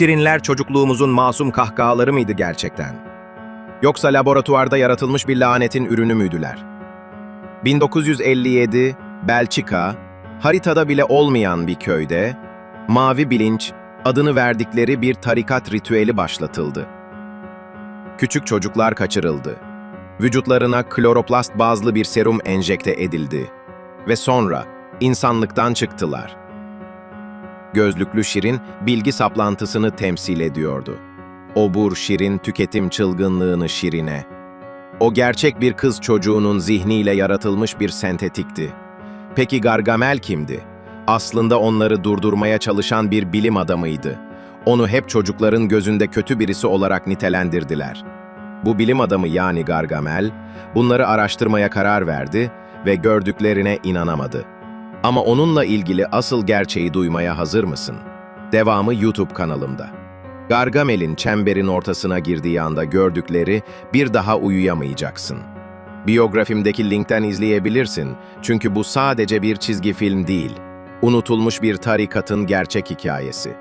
şirinler çocukluğumuzun masum kahkahaları mıydı gerçekten? Yoksa laboratuvarda yaratılmış bir lanetin ürünü müydüler? 1957, Belçika, haritada bile olmayan bir köyde, Mavi Bilinç adını verdikleri bir tarikat ritüeli başlatıldı. Küçük çocuklar kaçırıldı. Vücutlarına kloroplast bazlı bir serum enjekte edildi ve sonra insanlıktan çıktılar. Gözlüklü Şirin bilgi saplantısını temsil ediyordu. Obur Şirin tüketim çılgınlığını Şirin'e. O gerçek bir kız çocuğunun zihniyle yaratılmış bir sentetikti. Peki Gargamel kimdi? Aslında onları durdurmaya çalışan bir bilim adamıydı. Onu hep çocukların gözünde kötü birisi olarak nitelendirdiler. Bu bilim adamı yani Gargamel, bunları araştırmaya karar verdi ve gördüklerine inanamadı. Ama onunla ilgili asıl gerçeği duymaya hazır mısın? Devamı YouTube kanalımda. Gargamel'in çemberin ortasına girdiği anda gördükleri bir daha uyuyamayacaksın. Biyografimdeki linkten izleyebilirsin çünkü bu sadece bir çizgi film değil. Unutulmuş bir tarikatın gerçek hikayesi.